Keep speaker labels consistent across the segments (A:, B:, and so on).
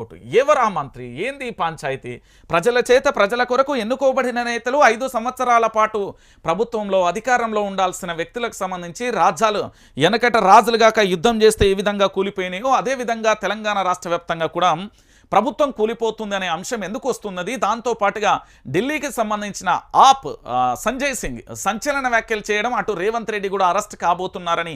A: Vote ఎవరా మంత్రి? ఏంది ఈ పంచాయతీ? ప్రజల చేత ప్రజల కొరకు ఎన్నుకోబడిన నేతలు ఐదు సంవత్సరాల పాటు ప్రభుత్వంలో అధికారంలో ఉండాల్సిన వ్యక్తులకు సంబంధించి రాజ్యాలు వెనకట రాజులుగాక యుద్ధం చేస్తే ఏ విధంగా కూలిపోయినాయో అదే విధంగా తెలంగాణ రాష్ట్ర వ్యాప్తంగా కూడా ప్రభుత్వం కూలిపోతుంది అనే అంశం ఎందుకు వస్తున్నది? దాంతో పాటుగా ఢిల్లీకి సంబంధించిన ఆప్ సంజయ్ సింగ్ సంచలన వ్యాఖ్యలు చేయడం అటు రేవంత్ రెడ్డి కూడా అరెస్ట్ కాబోతున్నారని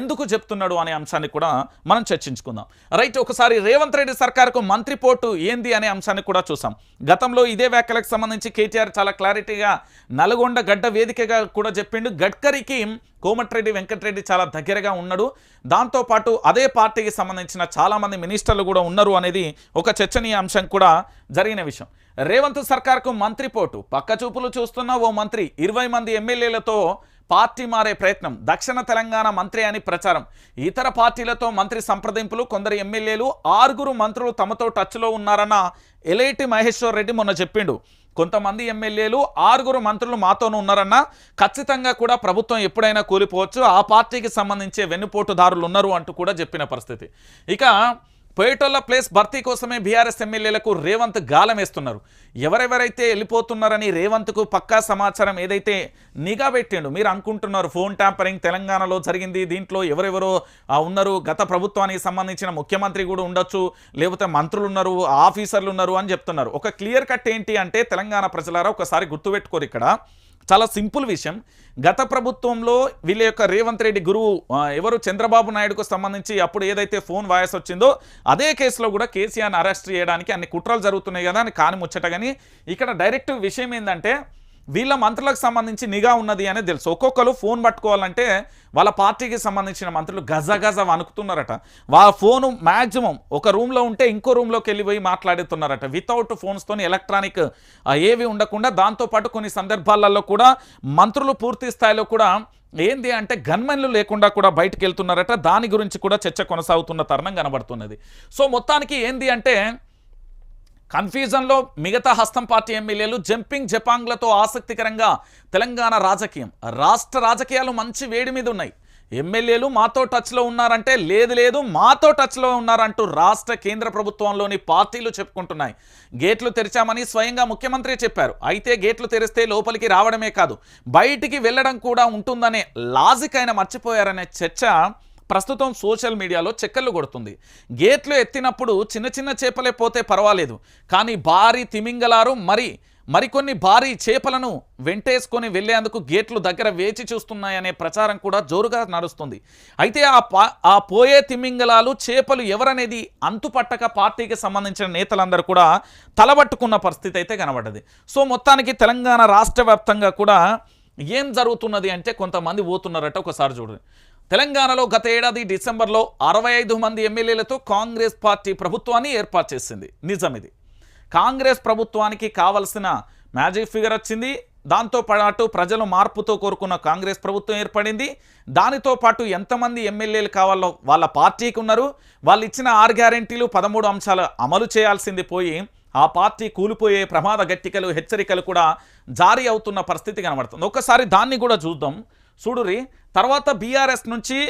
A: ఎందుకు చెప్తున్నాడు అనే అంశాన్ని కూడా మనం చర్చించుకుందాం. రైట్ ఒకసారి రేవంత్ రెడ్డి సర్కార్కు మంత్రి పోటు ఏంది అనే అంశాన్ని కూడా చూసాం. గతంలో ఇదే వ్యాఖ్యలకు సంబంధించి కేటీఆర్ చాలా క్లారిటీగా నల్గొండ గడ్డ వేదికగా కూడా చెప్పిండు. గడ్కరీకి కోమటిరెడ్డి వెంకటరెడ్డి చాలా దగ్గరగా ఉన్నాడు. దాంతోపాటు అదే పార్టీకి సంబంధించిన చాలామంది మినిస్టర్లు కూడా ఉన్నారు అనేది ఒక చర్చనీయాంశం కూడా జరిగిన విషయం. రేవంత్ సర్కార్కు మంత్రి పోటు. పక్క చూపులు చూస్తున్న ఓ మంత్రి ఇరవై మంది ఎమ్మెల్యేలతో పార్టీ మారే ప్రయత్నం. దక్షిణ తెలంగాణ మంత్రి అని ప్రచారం. ఇతర పార్టీలతో మంత్రి సంప్రదింపులు కొందరు ఎమ్మెల్యేలు ఆరుగురు మంత్రులు తమతో టచ్లో ఉన్నారన్న ఎలేటి మహేశ్వర్ రెడ్డి మొన్న చెప్పిండు. కొంతమంది ఎమ్మెల్యేలు ఆరుగురు మంత్రులు మాతోనూ ఉన్నారన్న ఖచ్చితంగా కూడా ప్రభుత్వం ఎప్పుడైనా కూలిపోవచ్చు. ఆ పార్టీకి సంబంధించే వెన్నుపోటుదారులు ఉన్నారు అంటూ కూడా చెప్పిన పరిస్థితి. ఇక పేటోళ్ళ ప్లేస్ భర్తీ కోసమే బీఆర్ఎస్ ఎమ్మెల్యేలకు రేవంత్ గాలమేస్తున్నారు. ఎవరెవరైతే వెళ్ళిపోతున్నారని రేవంత్కు పక్కా సమాచారం ఏదైతే నిఘా పెట్టిండు మీరు అనుకుంటున్నారు ఫోన్ ట్యాంపరింగ్ తెలంగాణలో జరిగింది దీంట్లో ఎవరెవరో ఉన్నారు. గత ప్రభుత్వానికి సంబంధించిన ముఖ్యమంత్రి కూడా ఉండొచ్చు లేకపోతే మంత్రులు ఉన్నారు ఆఫీసర్లు ఉన్నారు అని చెప్తున్నారు. ఒక క్లియర్ కట్ ఏంటి అంటే తెలంగాణ ప్రజలారా ఒకసారి గుర్తుపెట్టుకోరు ఇక్కడ. చాలా సింపుల్ విషయం. గత ప్రభుత్వంలో వీళ్ళ యొక్క రేవంత్ రెడ్డి గురువు ఎవరు? చంద్రబాబు నాయుడుకు సంబంధించి అప్పుడు ఏదైతే ఫోన్ వాయస్ వచ్చిందో అదే కేసులో కూడా కేసీఆర్ని అరెస్ట్ చేయడానికి అన్ని కుట్రలు జరుగుతున్నాయి కదా అని కాని ముచ్చట కానీ ఇక్కడ డైరెక్ట్ విషయం ఏంటంటే వీళ్ళ మంత్రులకు సంబంధించి నిఘా ఉన్నది అనేది తెలుసు. ఒక్కొక్కరు ఫోన్ పట్టుకోవాలంటే వాళ్ళ పార్టీకి సంబంధించిన మంత్రులు గజ గజ వణుకుతున్నారట. వాళ్ళ ఫోను మ్యాక్సిమం ఒక రూమ్లో ఉంటే ఇంకో రూమ్లోకి వెళ్ళిపోయి మాట్లాడుతున్నారట. వితౌట్ ఫోన్స్తోని ఎలక్ట్రానిక్ ఏవి ఉండకుండా దాంతోపాటు కొన్ని సందర్భాలలో కూడా మంత్రులు పూర్తి స్థాయిలో కూడా ఏంది అంటే గన్మెన్లు లేకుండా కూడా బయటకు వెళ్తున్నారట. దాని గురించి కూడా చర్చ కొనసాగుతున్న తరుణం కనబడుతున్నది. సో మొత్తానికి ఏంది అంటే కన్ఫ్యూజన్లో మిగతా హస్తం పార్టీ ఎమ్మెల్యేలు జంపింగ్ జపాంగ్లతో ఆసక్తికరంగా తెలంగాణ రాజకీయం. రాష్ట్ర రాజకీయాలు మంచి వేడి మీద ఉన్నాయి. ఎమ్మెల్యేలు మాతో టచ్లో ఉన్నారంటే లేదు లేదు మాతో టచ్లో ఉన్నారంటూ రాష్ట్ర కేంద్ర ప్రభుత్వంలోని పార్టీలు చెప్పుకుంటున్నాయి. గేట్లు తెరిచామని స్వయంగా ముఖ్యమంత్రి చెప్పారు. అయితే గేట్లు తెరిస్తే లోపలికి రావడమే కాదు బయటికి వెళ్ళడం కూడా ఉంటుందనే లాజిక్ ఆయన మర్చిపోయారనే చర్చ ప్రస్తుతం సోషల్ మీడియాలో చెక్కర్లు కొడుతుంది. గేట్లు ఎత్తినప్పుడు చిన్న చిన్న చేపలే పోతే పర్వాలేదు. కానీ భారీ తిమింగలారు మరి మరికొన్ని భారీ చేపలను వెంటేసుకొని వెళ్ళేందుకు గేట్లు దగ్గర వేచి చూస్తున్నాయనే ప్రచారం కూడా జోరుగా నడుస్తుంది. అయితే ఆ పా ఆ పోయే తిమింగలాలు చేపలు ఎవరనేది అంతుపట్టక పార్టీకి సంబంధించిన నేతలందరూ కూడా తలబట్టుకున్న పరిస్థితి అయితే కనబడ్డది. సో మొత్తానికి తెలంగాణ రాష్ట్ర కూడా ఏం జరుగుతున్నది అంటే కొంతమంది పోతున్నారట ఒకసారి చూడండి. తెలంగాణలో గత ఏడాది డిసెంబర్లో అరవై ఐదు మంది ఎమ్మెల్యేలతో కాంగ్రెస్ పార్టీ ప్రభుత్వాన్ని ఏర్పాటు చేసింది. నిజమిది. కాంగ్రెస్ ప్రభుత్వానికి కావలసిన మ్యాజిక్ ఫిగర్ వచ్చింది. దాంతో పాటు ప్రజలు మార్పుతో కోరుకున్న కాంగ్రెస్ ప్రభుత్వం ఏర్పడింది. దానితో పాటు ఎంతమంది ఎమ్మెల్యేలు కావాలో వాళ్ళ పార్టీకి ఉన్నారు. వాళ్ళు ఇచ్చిన ఆరు గ్యారెంటీలు పదమూడు అంశాలు అమలు చేయాల్సింది పోయి ఆ పార్టీ కూలిపోయే ప్రమాద గట్టికలు హెచ్చరికలు కూడా జారీ అవుతున్న పరిస్థితి కనబడుతుంది. ఒకసారి దాన్ని కూడా చూద్దాం. చూడురి తర్వాత బీఆర్ఎస్ నుంచి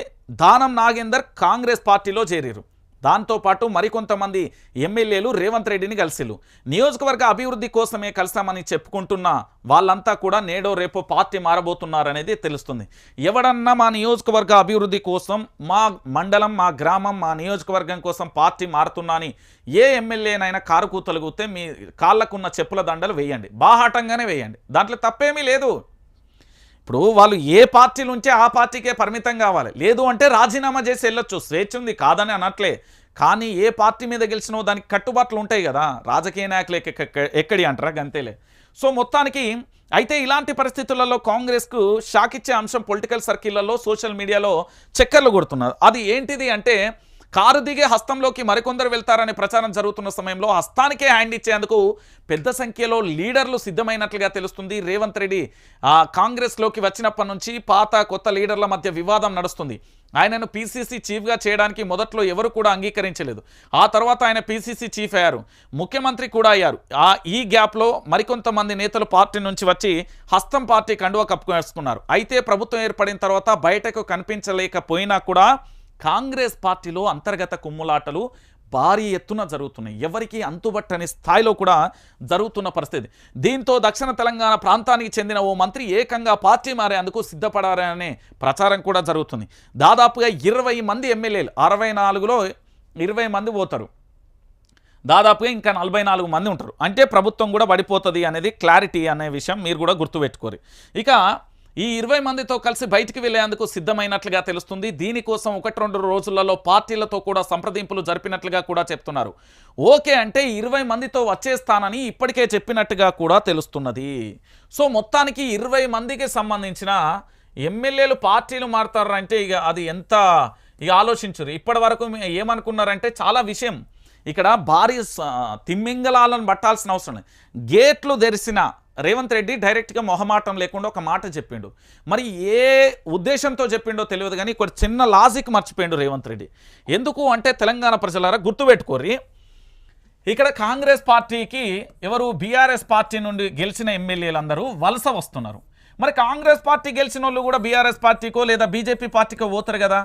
A: దానం నాగేందర్ కాంగ్రెస్ పార్టీలో చేరారు దాంతోపాటు మరికొంతమంది ఎమ్మెల్యేలు రేవంత్ రెడ్డిని కలిసిలు నియోజకవర్గ అభివృద్ధి కోసమే కలిసామని చెప్పుకుంటున్న వాళ్ళంతా కూడా నేడో రేపో పార్టీ మారబోతున్నారనేది తెలుస్తుంది. ఎవడన్నా మా నియోజకవర్గ అభివృద్ధి కోసం మా మండలం మా గ్రామం మా నియోజకవర్గం కోసం పార్టీ మారుతున్నా అని ఏ ఎమ్మెల్యేనైనా కారు కూతలుగుతే మీ కాళ్ళకున్న చెప్పుల దండలు వేయండి. బాహాటంగానే వేయండి. దాంట్లో తప్పేమీ లేదు. ఇప్పుడు వాళ్ళు ఏ పార్టీలు ఉంటే ఆ పార్టీకే పరిమితం కావాలి? లేదు అంటే రాజీనామా చేసి వెళ్ళొచ్చు. స్వేచ్ఛ ఉంది కాదని అనట్లే. కానీ ఏ పార్టీ మీద గెలిచినో దానికి కట్టుబాట్లు ఉంటాయి కదా. రాజకీయ నాయకులు ఎక్క- ఎక్కడి అంటారా? గంతేలే. సో మొత్తానికి అయితే ఇలాంటి పరిస్థితులలో కాంగ్రెస్కు షాక్ ఇచ్చే అంశం పొలిటికల్ సర్కిళ్ళలో సోషల్ మీడియాలో చక్కర్లు కొడుతున్నారు. అది ఏంటిది అంటే కారు దిగే హస్తంలోకి మరికొందరు వెళ్తారనే ప్రచారం జరుగుతున్న సమయంలో హస్తానికే హ్యాండ్ ఇచ్చేందుకు పెద్ద సంఖ్యలో లీడర్లు సిద్ధమైనట్లుగా తెలుస్తుంది. రేవంత్ రెడ్డి ఆ కాంగ్రెస్లోకి వచ్చినప్పటి నుంచి పాత కొత్త లీడర్ల మధ్య వివాదం నడుస్తుంది. ఆయనను పీసీసీ చీఫ్గా చేయడానికి మొదట్లో ఎవరు కూడా అంగీకరించలేదు. ఆ తర్వాత ఆయన పీసీసీ చీఫ్ అయ్యారు. ముఖ్యమంత్రి కూడా అయ్యారు. ఆ ఈ గ్యాప్లో మరికొంతమంది నేతలు పార్టీ నుంచి వచ్చి హస్తం పార్టీ కండువా కప్పుకేసుకున్నారు అయితే ప్రభుత్వం ఏర్పడిన తర్వాత బయటకు కనిపించలేకపోయినా కూడా కాంగ్రెస్ పార్టీలో అంతర్గత కుమ్ములాటలు భారీ ఎత్తున జరుగుతున్నాయి. ఎవరికీ అంతుబట్టని స్థాయిలో కూడా జరుగుతున్న పరిస్థితి. దీంతో దక్షిణ తెలంగాణ ప్రాంతానికి చెందిన ఓ మంత్రి ఏకంగా పార్టీ మారేందుకు సిద్ధపడారనే ప్రచారం కూడా జరుగుతుంది. దాదాపుగా ఇరవై మంది ఎమ్మెల్యేలు అరవై నాలుగులో ఇరవై మంది పోతారు దాదాపుగా ఇంకా నలభై నాలుగు మంది ఉంటారు. అంటే ప్రభుత్వం కూడా పడిపోతుంది అనేది క్లారిటీ అనే విషయం మీరు కూడా గుర్తుపెట్టుకోరు. ఇక ఈ ఇరవై మందితో కలిసి బయటికి వెళ్ళేందుకు సిద్ధమైనట్లుగా తెలుస్తుంది. దీనికోసం ఒకటి రెండు రోజులలో పార్టీలతో కూడా సంప్రదింపులు జరిపినట్లుగా కూడా చెప్తున్నారు. ఓకే అంటే ఇరవై మందితో వచ్చేస్తానని ఇప్పటికే చెప్పినట్టుగా కూడా తెలుస్తున్నది. సో మొత్తానికి ఇరవై మందికి సంబంధించిన ఎమ్మెల్యేలు పార్టీలు మారుతారంటే ఇక అది ఎంత ఇక ఆలోచించరు. ఇప్పటి వరకు ఏమనుకున్నారంటే చాలా విషయం. ఇక్కడ భారీ స- తిమ్మింగలాలను పట్టాల్సిన అవసరం గేట్లు తెరిసిన రేవంత్ రెడ్డి డైరెక్ట్గా మొహమాటం లేకుండా ఒక మాట చెప్పిండు. మరి ఏ ఉద్దేశంతో చెప్పిండో తెలియదు కానీ ఇక్కడ చిన్న లాజిక్ మర్చిపోయిండు రేవంత్ రెడ్డి. ఎందుకు అంటే తెలంగాణ ప్రజలారా గుర్తుపెట్టుకోరి ఇక్కడ కాంగ్రెస్ పార్టీకి ఎవరు బీఆర్ఎస్ పార్టీ నుండి గెలిచిన ఎమ్మెల్యేలందరూ వలస వస్తున్నారు. మరి కాంగ్రెస్ పార్టీ గెలిచిన వాళ్ళు కూడా బీఆర్ఎస్ పార్టీకో లేదా బీజేపీ పార్టీకో పోతారు కదా.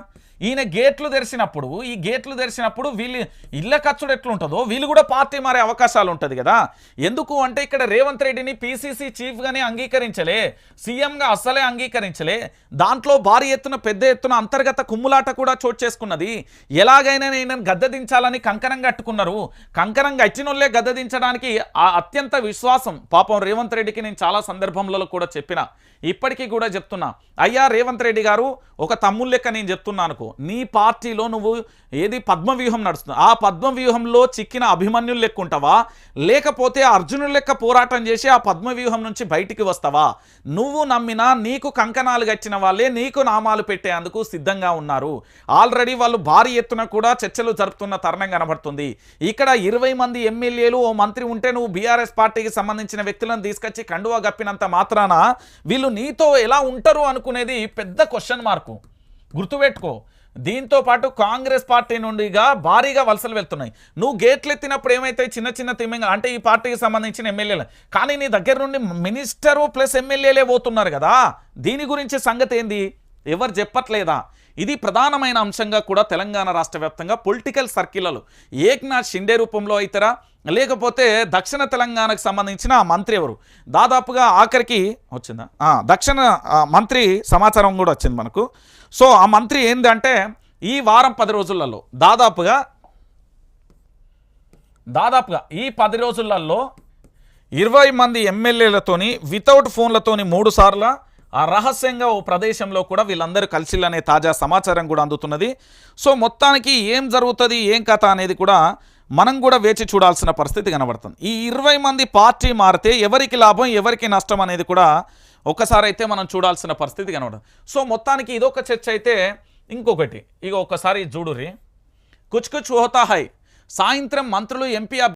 A: ఈయన గేట్లు తెరిచినప్పుడు ఈ గేట్లు తెరిచినప్పుడు వీళ్ళు ఇళ్ళ ఖర్చుడు ఎట్లుంటుందో వీళ్ళు కూడా పార్టీ మారే అవకాశాలు ఉంటుంది కదా. ఎందుకు అంటే ఇక్కడ రేవంత్ రెడ్డిని పీసీసీ చీఫ్గానే అంగీకరించలే సీఎంగా అస్సలే అంగీకరించలే. దాంట్లో భారీ ఎత్తున పెద్ద ఎత్తున అంతర్గత కుమ్ములాట కూడా చోటు చేసుకున్నది. ఎలాగైనా నేను గద్దదించాలని కంకణం కట్టుకున్నారు. కంకణం కట్టినోళ్ళే గద్దదించడానికి ఆ అత్యంత విశ్వాసం పాపం రేవంత్ రెడ్డికి నేను చాలా సందర్భంలో కూడా చెప్పిన. ఇప్పటికీ కూడా చెప్తున్నా. అయ్యా రేవంత్ రెడ్డి గారు ఒక తమ్ముళ్ళ లెక్క నేను చెప్తున్నానుకో నీ పార్టీలో నువ్వు ఏది పద్మవ్యూహం నడుస్తుంది. ఆ పద్మవ్యూహంలో చిక్కిన అభిమన్యులు లెక్క ఉంటావా? లేకపోతే అర్జునుడు లెక్క పోరాటం చేసి ఆ పద్మవ్యూహం నుంచి బయటికి వస్తావా? నువ్వు నమ్మినా నీకు కంకణాలు గచ్చిన వాళ్ళే నీకు నామాలు పెట్టేందుకు సిద్ధంగా ఉన్నారు. ఆల్రెడీ వాళ్ళు భారీ ఎత్తున కూడా చర్చలు జరుపుతున్న తరుణం కనబడుతుంది. ఇక్కడ ఇరవై మంది ఎమ్మెల్యేలు ఓ మంత్రి ఉంటే నువ్వు బీఆర్ఎస్ పార్టీకి సంబంధించిన వ్యక్తులను తీసుకొచ్చి కండువా గప్పినంత మాత్రాన వీళ్ళు నీతో ఎలా ఉంటారు అనుకునేది పెద్ద క్వశ్చన్ మార్కు గుర్తుపెట్టుకో దీంతో పాటు కాంగ్రెస్ పార్టీ నుండిగా భారీగా వలసలు వెళ్తున్నాయి. నువ్వు గేట్లు ఎత్తినప్పుడు ఏమైతే చిన్న చిన్న తిమ్మింగ అంటే ఈ పార్టీకి సంబంధించిన ఎమ్మెల్యేలు కానీ నీ దగ్గర నుండి మినిస్టరు ప్లస్ ఎమ్మెల్యేలే పోతున్నారు కదా. దీని గురించి సంగతి ఏంది? ఎవరు చెప్పట్లేదా? ఇది ప్రధానమైన అంశంగా కూడా తెలంగాణ రాష్ట్ర వ్యాప్తంగా పొలిటికల్ సర్కిల్లలో ఏక్నాథ్ షిండే రూపంలో అయితేరా లేకపోతే దక్షిణ తెలంగాణకు సంబంధించిన మంత్రి ఎవరు? దాదాపుగా ఆఖరికి వచ్చిందా? దక్షిణ మంత్రి సమాచారం కూడా వచ్చింది మనకు. సో ఆ మంత్రి ఏంటంటే ఈ వారం పది రోజులలో దాదాపుగా దాదాపుగా ఈ పది రోజులలో ఇరవై మంది ఎమ్మెల్యేలతోని వితౌట్ ఫోన్లతోని మూడు సార్ల ఆ రహస్యంగా ఓ ప్రదేశంలో కూడా వీళ్ళందరూ కలిసిల్లనే తాజా సమాచారం కూడా అందుతున్నది. సో మొత్తానికి ఏం జరుగుతుంది ఏం కథ అనేది కూడా మనం కూడా వేచి చూడాల్సిన పరిస్థితి కనబడుతుంది. ఈ ఇరవై మంది పార్టీ మారితే ఎవరికి లాభం ఎవరికి నష్టం అనేది కూడా ఒకసారి అయితే మనం చూడాల్సిన పరిస్థితి కనబడుతుంది. సో మొత్తానికి ఇదొక చర్చ అయితే ఇంకొకటి. ఇక ఒకసారి చూడురి కుచ్ కుచ్ హోతా హై. సాయంత్రం మంత్రులు ఎంపీ